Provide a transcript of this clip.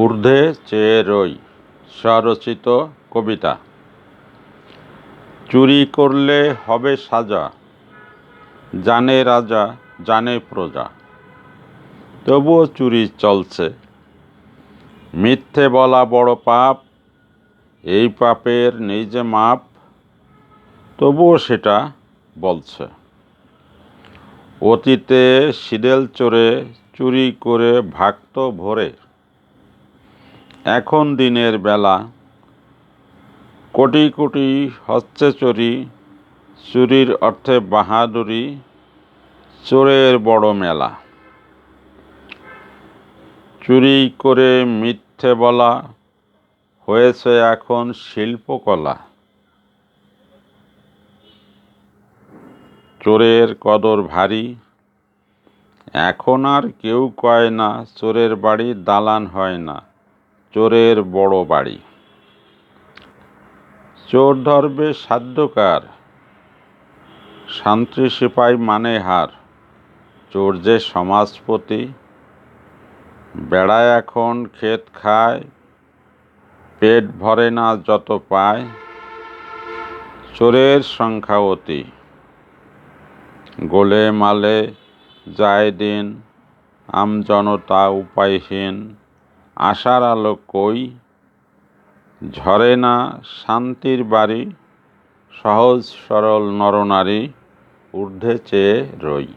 ঊর্ধ্বে চেয়ে রই, স্বরচিত কবিতা। চুরি করলে হবে সাজা, জানে রাজা, জানে প্রজা। তবুও চুরি চলছে। মিথ্যে বলা বড় পাপ, এই পাপের যে মাপ, তবুও সেটা বলছে। অতীতে সিদেল চোরে চুরি করে ভাগত ভরে এখন দিনের বেলা কোটি কোটি হচ্ছে চুরি চুরির অর্থে বাহাদুরি, চোরের বড় মেলা। চুরি করে মিথ্যে বলা হয়েছে এখন শিল্পকলা। চোরের কদর ভারী, এখন আর কেউ কয় না, চোরের বাড়ি দালান হয় না। চোরের বড় বাড়ি। চোর ধরবে সাধ্যকার, শান্তি সিপাই মানে হার। চোর যে সমাজপতি, বেড়ায় এখন ক্ষেত খায়, পেট ভরে না যত পায়, চোরের সংখ্যা অতি। গোলে মালে যায় দিন, আমজনতা উপায়হীন। আশার আলো কই? ঝরে না শান্তির বাড়ি? সহজ সরল নরনারী ঊর্ধ্বে চেয়ে রই।